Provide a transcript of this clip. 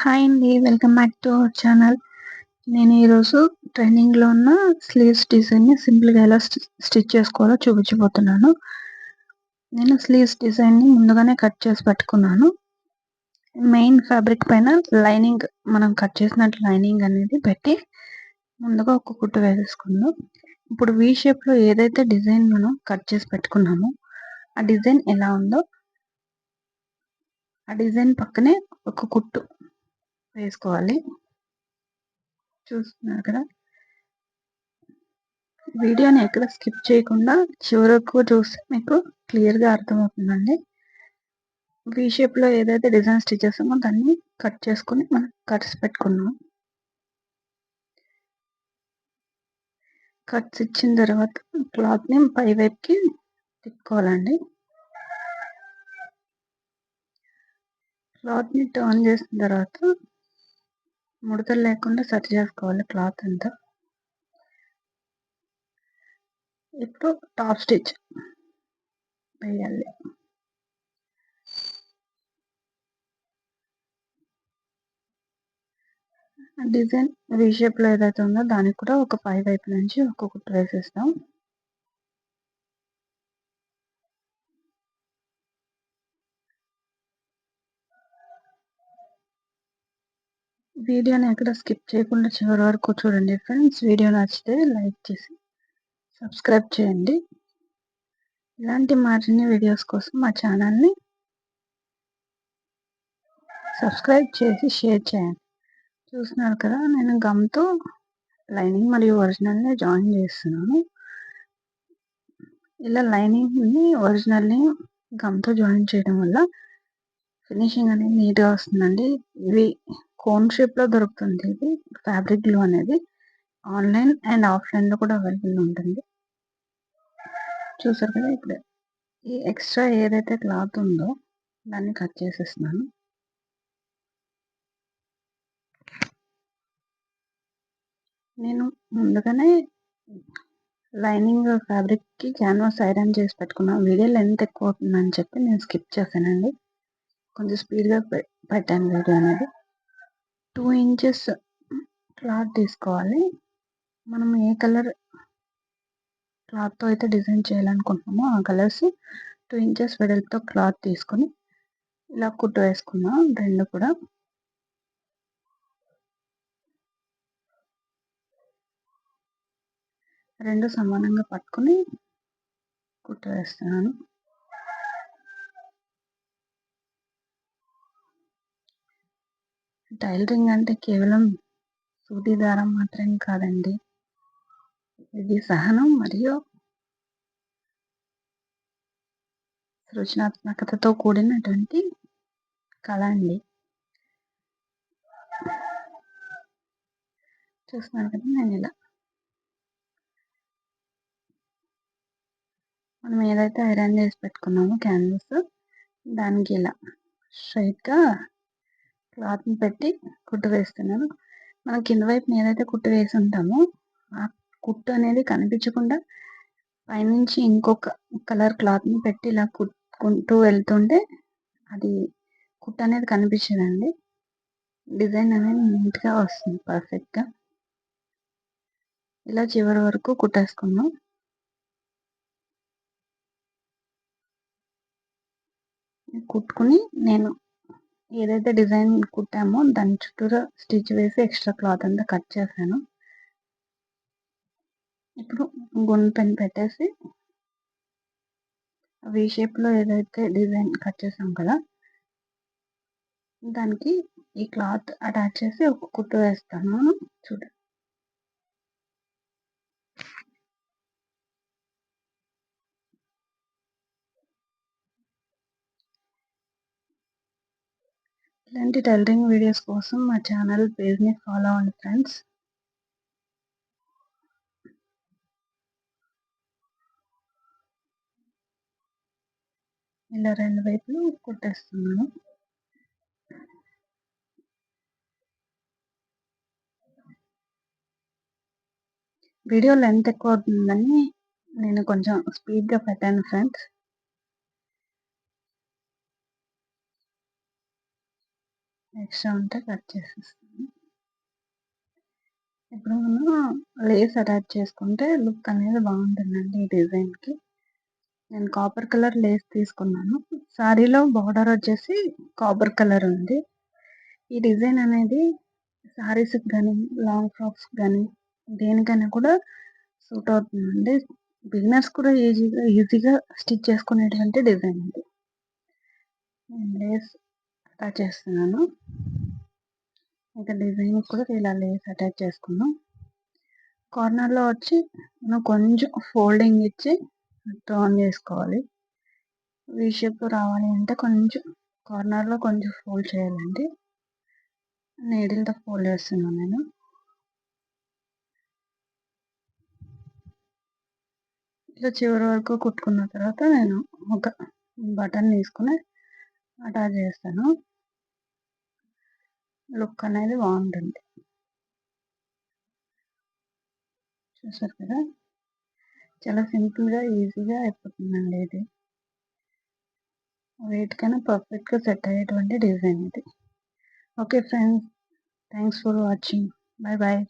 Hi అండి welcome back to our channel నేను ఈరోజు ట్రైనింగ్లో ఉన్న స్లీవ్స్ డిజైన్ని సింపుల్గా ఎలా స్టిచ్ చేసుకోవాలో చూపించబోతున్నాను. నేను స్లీవ్స్ డిజైన్ని ముందుగానే కట్ చేసి పెట్టుకున్నాను. మెయిన్ ఫ్యాబ్రిక్ పైన లైనింగ్ మనం కట్ చేసినట్టు లైనింగ్ అనేది పెట్టి ముందుగా ఒక కుట్టు వేసేసుకుందాం. ఇప్పుడు వీ షేప్లో ఏదైతే డిజైన్ మనం కట్ చేసి పెట్టుకున్నామో ఆ డిజైన్ ఎలా ఉందో ఆ డిజైన్ పక్కనే ఒక కుట్టు వేసుకోవాలి. చూస్తున్నారు? కదా వీడియోని ఎక్కడ స్కిప్ చేయకుండా చివరకు చూస్తే మీకు క్లియర్గా అర్థమవుతుందండి. వీ షేప్లో ఏదైతే డిజైన్ స్టిచ్ చేస్తామో దాన్ని కట్ చేసుకుని మనం కట్స్ పెట్టుకున్నాం కట్స్ ఇచ్చిన తర్వాత క్లాత్ని పై వైపుకి తిప్పుకోవాలండి. క్లాత్ని టర్న్ చేసిన తర్వాత ముడతలు లేకుండా సెట్ చేసుకోవాలి క్లాత్ అంతా. ఇప్పుడు టాప్ స్టిచ్ వేయాలి. డిజైన్ వీ షేప్లో ఏదైతే ఉందో దానికి కూడా ఒక పై వైపు నుంచి ఒక్కొక్కటి వేసేస్తాం వీడియోని ఎక్కడ స్కిప్ చేయకుండా చివరి వరకు చూడండి ఫ్రెండ్స్. వీడియో నచ్చితే లైక్ చేసి సబ్స్క్రైబ్ చేయండి. ఇలాంటి మరిన్ని వీడియోస్ కోసం మా ఛానల్ని సబ్స్క్రైబ్ చేసి షేర్ చేయండి. చూస్తున్నారు కదా నేను గమ్తో లైనింగ్ మరియు ఒరిజినల్ని జాయిన్ చేస్తున్నాను. ఇలా లైనింగ్ని ఒరిజినల్ని గమ్తో జాయిన్ చేయడం వల్ల ఫినిషింగ్ అనేది నీట్గా వస్తుందండి. ఇవి కోన్ షేప్లో దొరుకుతుంది. ఇది ఫ్యాబ్రిక్ గ్లూ అనేది. ఆన్లైన్ అండ్ ఆఫ్లైన్లో కూడా అవైలబుల్ ఉంటుంది. చూసారు కదా ఇప్పుడు. ఈ ఎక్స్ట్రా ఏదైతే క్లాత్ ఉందో దాన్ని కట్ చేసేస్తున్నాను. నేను ముందుగానే లైనింగ్ ఫ్యాబ్రిక్కి క్యాన్వాస్ ఐరన్ చేసి పెట్టుకున్నాను వీడియో లెంత్ ఎక్కువ అవుతుందని చెప్పి నేను స్కిప్ చేశానండి. కొంచెం స్పీడ్గా పెట్టాను వీడియో అనేది. టూ ఇంచెస్ క్లాత్ తీసుకోవాలి. మనం ఏ కలర్ క్లాత్తో అయితే డిజైన్ చేయాలనుకుంటున్నామో ఆ కలర్స్ టూ ఇంచెస్ వెడల్పుతో క్లాత్ తీసుకొని ఇలా కుట్టు వేసుకున్నాం రెండు కూడా. రెండు సమానంగా పట్టుకొని కుట్టు వేస్తున్నాను. టైలరింగ్ అంటే కేవలం సూది దారం మాత్రమే కాదండి. ఇది సహనం మరియు సృజనాత్మకతతో కూడినటువంటి కళ అండి. చూస్తున్నాను కదా నేను ఇలా. మనం ఏదైతే ఐరన్ చేసి పెట్టుకున్నామో క్యాన్వాస్ దానికి ఇలా స్ట్రైట్గా క్లాత్ని పెట్టి కుట్టు వేస్తున్నాను మనం కింద వైపు ఏదైతే కుట్టు వేసి ఉంటామో ఆ కుట్టు అనేది కనిపించకుండా పైనుంచి ఇంకొక కలర్ క్లాత్ని పెట్టి ఇలా కుట్టుకుంటూ వెళ్తుంటే అది కుట్టు అనేది కనిపించదండి. డిజైన్ అనేది నీట్గా వస్తుంది పర్ఫెక్ట్గా. ఇలా చివరి వరకు కుట్టేసుకున్నాం కుట్టుకుని నేను ఏదైతే డిజైన్ కుట్టామో దాని చుట్టూరా స్టిచ్ వేసి ఎక్స్ట్రా క్లాత్ అంతా కట్ చేశాను. ఇప్పుడు గుండె పెన్ పెట్టేసి వి షేప్లో ఏదైతే డిజైన్ కట్ చేసాం కదా దానికి ఈ క్లాత్ అటాచ్ చేసి ఒక కుట్టు వేస్తాను. చూడండి ఇలాంటి టైలరింగ్ వీడియోస్ కోసం మా ఛానల్ పేజ్ని ఫాలో అవ్వండి ఫ్రెండ్స్. ఇలా రెండు వైపులు కుట్టేస్తున్నాను. వీడియో లెంత్ ఎక్కువ అవుతుందని నేను కొంచెం స్పీడ్గా పెట్టాను ఫ్రెండ్స్. ఎక్స్ట్రా ఉంటే కట్ చేసేస్తాను. ఇప్పుడు మనం లేస్ అటాచ్ చేసుకుంటే లుక్ అనేది బాగుంటుందండి ఈ డిజైన్కి. నేను కాపర్ కలర్ లేస్ తీసుకున్నాను. శారీలో బార్డర్ వచ్చేసి కాపర్ కలర్ ఉంది. ఈ డిజైన్ అనేది శారీస్కి కానీ లాంగ్ ఫ్రాక్స్కి కానీ దేనికైనా కూడా సూట్ అవుతుందండి. బిగినర్స్ కూడా ఈజీగా ఈజీగా స్టిచ్ చేసుకునేటువంటి డిజైన్ ఇది. లేస్ అటాచ్ చేస్తున్నాను. ఇంకా డిజైన్ కూడా ఇలా లేస్ అటాచ్ చేసుకున్నాం. కార్నర్లో వచ్చి మనం కొంచెం ఫోల్డింగ్ ఇచ్చి టర్న్ చేసుకోవాలి. వీ షేప్ రావాలి అంటే కొంచెం కార్నర్లో కొంచెం ఫోల్డ్ చేయాలండి. నీడిల్తో ఫోల్డ్ చేస్తున్నాను నేను. ఇలా చివరి వరకు కుట్టుకున్న తర్వాత నేను ఒక బటన్ తీసుకుని అటాచ్ చేస్తాను. లుక్ అనేది బాగుంటుంది. చూసారు కదా? చాలా సింపుల్గా ఈజీగా అయిపోతుందండి ఇది. వెయిట్కైనా పర్ఫెక్ట్గా సెట్ అయ్యేటువంటి డిజైన్ ఇది. Okay friends thanks for watching bye bye